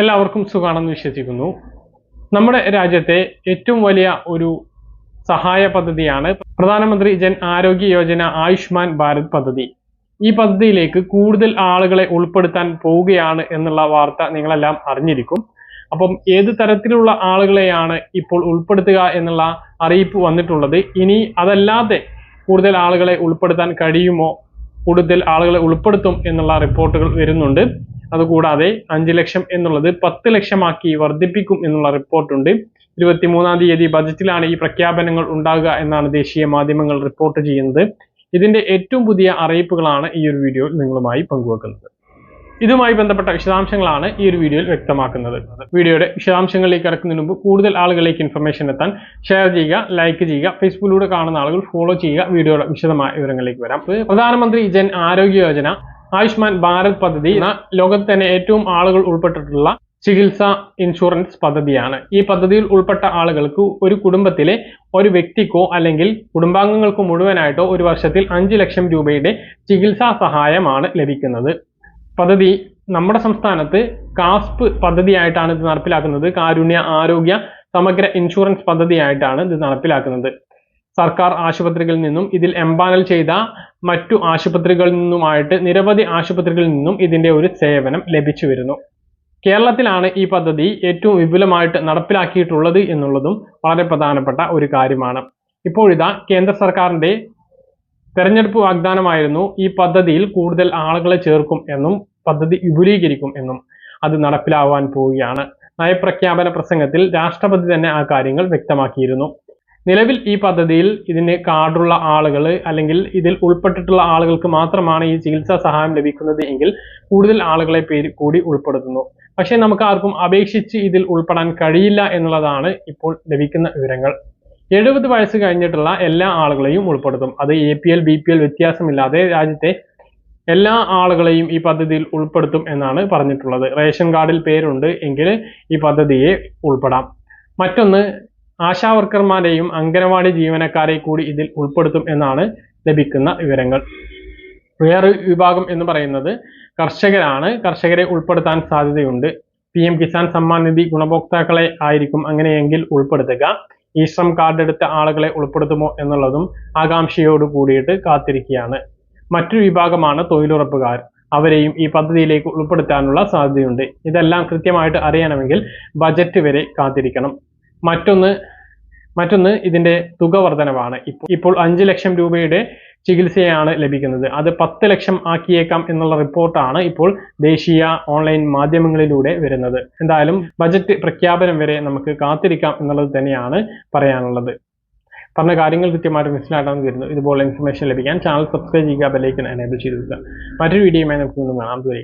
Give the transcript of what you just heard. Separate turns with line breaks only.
എല്ലാവർക്കും സുഖമാണെന്ന് വിശ്വസിക്കുന്നു. നമ്മുടെ രാജ്യത്തെ ഏറ്റവും വലിയ ഒരു സഹായ പദ്ധതിയാണ് പ്രധാനമന്ത്രി ജൻ ആരോഗ്യ യോജന ആയുഷ്മാൻ ഭാരത് പദ്ധതി. ഈ പദ്ധതിയിലേക്ക് കൂടുതൽ ആളുകളെ ഉൾപ്പെടുത്താൻ പോവുകയാണ് എന്നുള്ള വാർത്ത നിങ്ങളെല്ലാം അറിഞ്ഞിരിക്കും. അപ്പം ഏത് തരത്തിലുള്ള ആളുകളെയാണ് ഇപ്പോൾ ഉൾപ്പെടുത്തുക എന്നുള്ള അറിയിപ്പ് വന്നിട്ടുള്ളത്. ഇനി അതല്ലാതെ കൂടുതൽ ആളുകളെ ഉൾപ്പെടുത്താൻ കഴിയുമോ? കൂടുതൽ ആളുകളെ ഉൾപ്പെടുത്തും എന്നുള്ള റിപ്പോർട്ടുകൾ വരുന്നുണ്ട്. അതുകൂടാതെ അഞ്ച് ലക്ഷം എന്നുള്ളത് പത്ത് ലക്ഷമാക്കി വർദ്ധിപ്പിക്കും എന്നുള്ള റിപ്പോർട്ടുണ്ട് ഇരുപത്തിമൂന്നാം തീയതി ബജറ്റിലാണ് ഈ പ്രഖ്യാപനങ്ങൾ ഉണ്ടാകുക എന്നാണ് ദേശീയ മാധ്യമങ്ങൾ റിപ്പോർട്ട് ചെയ്യുന്നത്. ഇതിന്റെ ഏറ്റവും പുതിയ അറിയിപ്പുകളാണ് ഈ ഒരു വീഡിയോയിൽ നിങ്ങളുമായി പങ്കുവെക്കുന്നത്. ഇതുമായി ബന്ധപ്പെട്ട വിശദാംശങ്ങളാണ് ഈ ഒരു വീഡിയോയിൽ വ്യക്തമാക്കുന്നത്. വീഡിയോയുടെ വിശദാംശങ്ങളിലേക്ക് കിടക്കുന്നതിന് മുമ്പ് കൂടുതൽ ആളുകളിലേക്ക് ഇൻഫർമേഷൻ എത്താൻ ഷെയർ ചെയ്യുക ലൈക്ക് ചെയ്യുക ഫേസ്ബുക്കിലൂടെ കാണുന്ന ആളുകൾ ഫോളോ ചെയ്യുക വീഡിയോയുടെ വിശദമായ വിവരങ്ങളിലേക്ക് വരാം. പ്രധാനമന്ത്രി ജൻ ആരോഗ്യ യോജന ആയുഷ്മാൻ ഭാരത് പദ്ധതി എന്ന ലോകത്ത് തന്നെ ഏറ്റവും ആളുകൾ ഉൾപ്പെട്ടിട്ടുള്ള ചികിത്സ ഇൻഷുറൻസ് പദ്ധതിയാണ്. ഈ പദ്ധതിയിൽ ഉൾപ്പെട്ട ആളുകൾക്ക് ഒരു കുടുംബത്തിലെ ഒരു വ്യക്തിക്കോ അല്ലെങ്കിൽ കുടുംബാംഗങ്ങൾക്കോ മുഴുവനായിട്ടോ ഒരു വർഷത്തിൽ അഞ്ച് ലക്ഷം രൂപയുടെ ചികിത്സാ സഹായമാണ് ലഭിക്കുന്നത്. പദ്ധതി നമ്മുടെ സംസ്ഥാനത്ത് കാസ്പ് പദ്ധതിയായിട്ടാണ് ഇത് നടപ്പിലാക്കുന്നത്. കാരുണ്യ ആരോഗ്യ സമഗ്ര ഇൻഷുറൻസ് പദ്ധതിയായിട്ടാണ് ഇത് നടപ്പിലാക്കുന്നത്. സർക്കാർ ആശുപത്രികളിൽ നിന്നും ഇതിൽ എംപാനൽ ചെയ്ത മറ്റു ആശുപത്രികളിൽ നിന്നുമായിട്ട് നിരവധി ആശുപത്രികളിൽ നിന്നും ഇതിന്റെ ഒരു സേവനം ലഭിച്ചു വരുന്നു കേരളത്തിലാണ് ഈ പദ്ധതി ഏറ്റവും വിപുലമായിട്ട് നടപ്പിലാക്കിയിട്ടുള്ളത് എന്നുള്ളതും വളരെ പ്രധാനപ്പെട്ട ഒരു കാര്യമാണ്. ഇപ്പോഴിതാ കേന്ദ്ര സർക്കാരിന്റെ തെരഞ്ഞെടുപ്പ് വാഗ്ദാനമായിരുന്നു ഈ പദ്ധതിയിൽ കൂടുതൽ ആളുകളെ ചേർക്കും എന്നും പദ്ധതി വിപുലീകരിക്കും എന്നും അത് നടപ്പിലാവാൻ പോവുകയാണ്. നയപ്രഖ്യാപന പ്രസംഗത്തിൽ രാഷ്ട്രപതി തന്നെ ആ കാര്യങ്ങൾ വ്യക്തമാക്കിയിരുന്നു. നിലവിൽ ഈ പദ്ധതിയിൽ ഇതിന് കാർഡുള്ള ആളുകൾ അല്ലെങ്കിൽ ഇതിൽ ഉൾപ്പെട്ടിട്ടുള്ള ആളുകൾക്ക് മാത്രമാണ് ഈ ചികിത്സാ സഹായം ലഭിക്കുന്നത് എങ്കിൽ കൂടുതൽ ആളുകളെ പേര് കൂടി ഉൾപ്പെടുത്തുന്നു. പക്ഷേ നമുക്ക് ആർക്കും അപേക്ഷിച്ച് ഇതിൽ ഉൾപ്പെടാൻ കഴിയില്ല എന്നുള്ളതാണ് ഇപ്പോൾ ലഭിക്കുന്ന വിവരങ്ങൾ. എഴുപത് വയസ്സ് കഴിഞ്ഞിട്ടുള്ള എല്ലാ ആളുകളെയും ഉൾപ്പെടുത്തും. അത് A P L B P L വ്യത്യാസമില്ലാതെ രാജ്യത്തെ എല്ലാ ആളുകളെയും ഈ പദ്ധതിയിൽ ഉൾപ്പെടുത്തും എന്നാണ് പറഞ്ഞിട്ടുള്ളത്. റേഷൻ കാർഡിൽ പേരുണ്ട് എങ്കിൽ ഈ പദ്ധതിയെ ഉൾപ്പെടാം. മറ്റൊന്ന് ആശാ വർക്കർമാരെയും അംഗനവാടി ജീവനക്കാരെ കൂടി ഇതിൽ ഉൾപ്പെടുത്തും എന്നാണ് ലഭിക്കുന്ന വിവരങ്ങൾ. വേറൊരു വിഭാഗം എന്ന് പറയുന്നത് കർഷകരാണ്. കർഷകരെ ഉൾപ്പെടുത്താൻ സാധ്യതയുണ്ട്. പി എം കിസാൻ സമ്മാൻ നിധി ഗുണഭോക്താക്കളെ ആയിരിക്കും അങ്ങനെയെങ്കിൽ ഉൾപ്പെടുത്തുക. ഈ ശ്രം കാർഡ് എടുത്ത ആളുകളെ ഉൾപ്പെടുത്തുമോ എന്നുള്ളതും ആകാംക്ഷയോട് കൂടിയിട്ട് കാത്തിരിക്കുകയാണ്. മറ്റൊരു വിഭാഗമാണ് തൊഴിലുറപ്പുകാർ. അവരെയും ഈ പദ്ധതിയിലേക്ക് ഉൾപ്പെടുത്താനുള്ള സാധ്യതയുണ്ട്. ഇതെല്ലാം കൃത്യമായിട്ട് അറിയണമെങ്കിൽ ബജറ്റ് വരെ കാത്തിരിക്കണം. മറ്റൊന്ന് മറ്റൊന്ന് ഇതിന്റെ തുക വർധനവാണ്. ഇപ്പോൾ ഇപ്പോൾ അഞ്ച് ലക്ഷം രൂപയുടെ ചികിത്സയാണ് ലഭിക്കുന്നത്. അത് പത്ത് ലക്ഷം ആക്കിയേക്കാം എന്നുള്ള റിപ്പോർട്ടാണ് ഇപ്പോൾ ദേശീയ ഓൺലൈൻ മാധ്യമങ്ങളിലൂടെ വരുന്നത്. എന്തായാലും ബജറ്റ് പ്രഖ്യാപനം വരെ നമുക്ക് കാത്തിരിക്കാം എന്നുള്ളത് തന്നെയാണ് പറയാനുള്ളത്. പറഞ്ഞ കാര്യങ്ങൾ കൃത്യമായിട്ട് മനസ്സിലാക്കാൻ വരുന്നു. ഇതുപോലെ ഇൻഫർമേഷൻ ലഭിക്കാൻ ചാനൽ സബ്സ്ക്രൈബ് ചെയ്യുക ബെലൈക്കൻ എനേബിൾ ചെയ്ത് മറ്റൊരു വീഡിയോയുമായി നമുക്ക് വീണ്ടും കാണാം. ബൈ